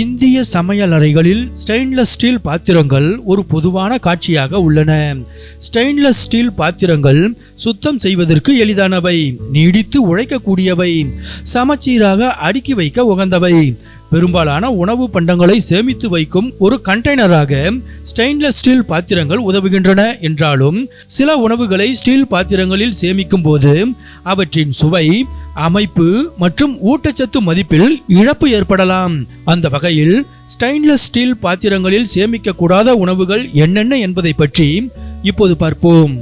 இந்திய சமையலறைகளில் stainless steel பாத்திரங்கள் ஒரு பொதுவான காட்சியாக உள்ளன. ஸ்டெயின்லெஸ் ஸ்டீல் பாத்திரங்கள் சுத்தம் செய்வதற்கு எளிதானவை நீடித்து உழைக்கக்கூடியவை சமச்சீராக அடுக்கி வைக்க உகந்தவை. பெரும்பாலான உணவு பண்டங்களை சேமித்து வைக்கும் ஒரு கண்டெய்னராக ஸ்டெயின்லெஸ் ஸ்டீல் பாத்திரங்கள் உதவுகின்றன. என்றாலும் சில உணவுகளை ஸ்டீல் பாத்திரங்களில் சேமிக்கும் போது அவற்றின் சுவை அமைப்பு மற்றும் ஊட்டச்சத்து மதிப்பில் இழப்பு ஏற்படலாம். அந்த வகையில் ஸ்டெயின்லெஸ் ஸ்டீல் பாத்திரங்களில் சேமிக்கக்கூடாத உணவுகள் என்னென்ன என்பதை பற்றி இப்போது பார்ப்போம்.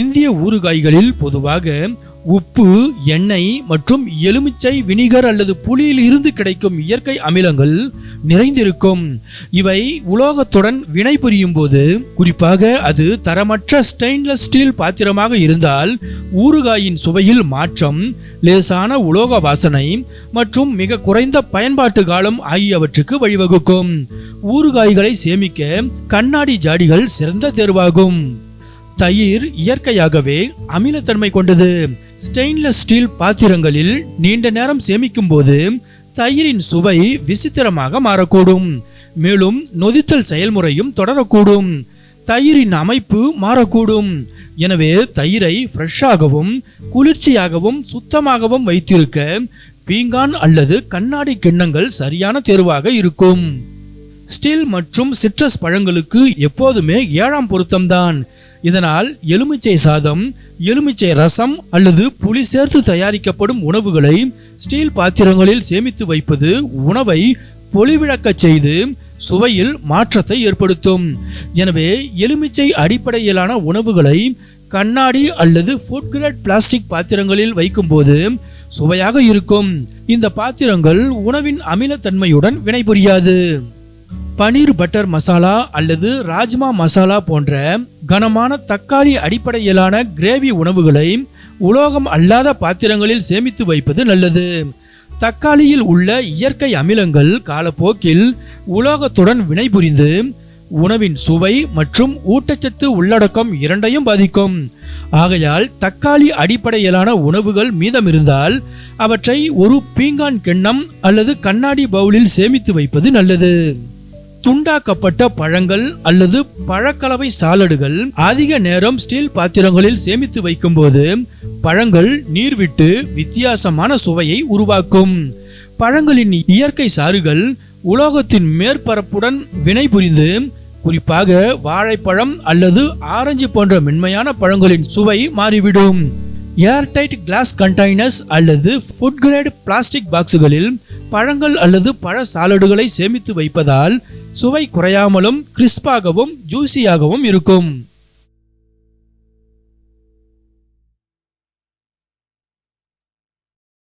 இந்திய ஊறுகாய்களில் பொதுவாக உப்பு எண்ணெய் மற்றும் எலுமிச்சை வினிகர் அல்லது புளியில் இருந்து கிடைக்கும் இயற்கை அமிலங்கள் நிறைந்திருக்கும். இவை உலோகத்துடன் வினைபுரியும் போது குறிப்பாக அது தரமற்ற ஸ்டெயின்லெஸ் ஸ்டீல் பாத்திரமாக இருந்தால் ஊறுகாயின் சுவையில் மாற்றம் லேசான உலோக வாசனை மற்றும் மிக குறைந்த பயன்பாட்டு காலம் ஆகியவற்றுக்கு வழிவகுக்கும். ஊறுகாய்களை சேமிக்க கண்ணாடி ஜாடிகள் சிறந்த தேர்வாகும். தயிர் இயற்கையாகவே அமிலத்தன்மை கொண்டது. ஸ்டெயின்லெஸ் ஸ்டீல் பாத்திரங்களில் நீண்ட நேரம் சேமிக்கும் போது தயிரின் சுவை விசித்திரமாக மாறக்கூடும். மேலும் நொதித்தல் செயல்முறையும் தொடரக்கூடும். தயிரின் அமைப்பு மாறக்கூடும். எனவே தயிரை ஃப்ரெஷ்ஷாகவும் குளிர்ச்சியாகவும் சுத்தமாகவும் வைத்திருக்க பீங்கான் அல்லது கண்ணாடி கிண்ணங்கள் சரியான தேர்வாக இருக்கும். ஸ்டீல் மற்றும் சிட்ரஸ் பழங்களுக்கு எப்போதுமே ஏழாம் பொருத்தம்தான். இதனால் எலுமிச்சை சாதம் எலுமிச்சை ரசம் அல்லது புளி சேர்த்து தயாரிக்கப்படும் உணவுகளை ஸ்டீல் பாத்திரங்களில் சேமித்து வைப்பது உணவை பொலிவிழக்கச் செய்து சுவையில் மாற்றத்தை ஏற்படுத்தும். எனவே எலுமிச்சை அடிப்படையிலான உணவுகளை கண்ணாடி அல்லது ஃபுட் கிரேட் பிளாஸ்டிக் பாத்திரங்களில் வைக்கும்போது சுவையாக இருக்கும். இந்த பாத்திரங்கள் உணவின் அமிலத்தன்மையுடன் வினைபுரியாது. பனீர் பட்டர் மசாலா அல்லது ராஜ்மா மசாலா போன்ற கனமான தக்காளி அடிப்படையிலான கிரேவி உணவுகளை உலோகம் அல்லாத பாத்திரங்களில் சேமித்து வைப்பது நல்லது. தக்காளியில் உள்ள இயற்கை அமிலங்கள் காலப்போக்கில் உலோகத்துடன் வினைபுரிந்து உணவின் சுவை மற்றும் ஊட்டச்சத்து உள்ளடக்கம் இரண்டையும் பாதிக்கும். ஆகையால் தக்காளி அடிப்படையிலான உணவுகள் மீதம் இருந்தால் அவற்றை ஒரு பீங்கான் கிண்ணம் அல்லது கண்ணாடி பவுலில் சேமித்து வைப்பது நல்லது. துண்டாக்கப்பட்ட பழங்கள் அல்லது பழக்கலவை சாலடுகள் அதிக நேரம் ஸ்டீல் பாத்திரங்களில் சேமித்து வைக்கும்போது பழங்கள் நீர் விட்டு வித்தியாசமான சுவையை உருவாக்கும். பழங்களின் இயற்கை சாறுகள் உலோகத்தின் மேற்பரப்புடன் வினைபுரிந்து குறிப்பாக வாழைப்பழம் அல்லது ஆரஞ்சு போன்ற மென்மையான பழங்களின் சுவை மாறிவிடும். ஏர்டைட் கிளாஸ் கண்டெய்னர்ஸ் அல்லது ஃபுட் கிரேட் பிளாஸ்டிக் பாக்ஸுகளில் பழங்கள் அல்லது பழ சாலடுகளை சேமித்து வைப்பதால் சுவை குறையாமலும் கிறிஸ்பாகவும் ஜூசியாகவும் இருக்கும்.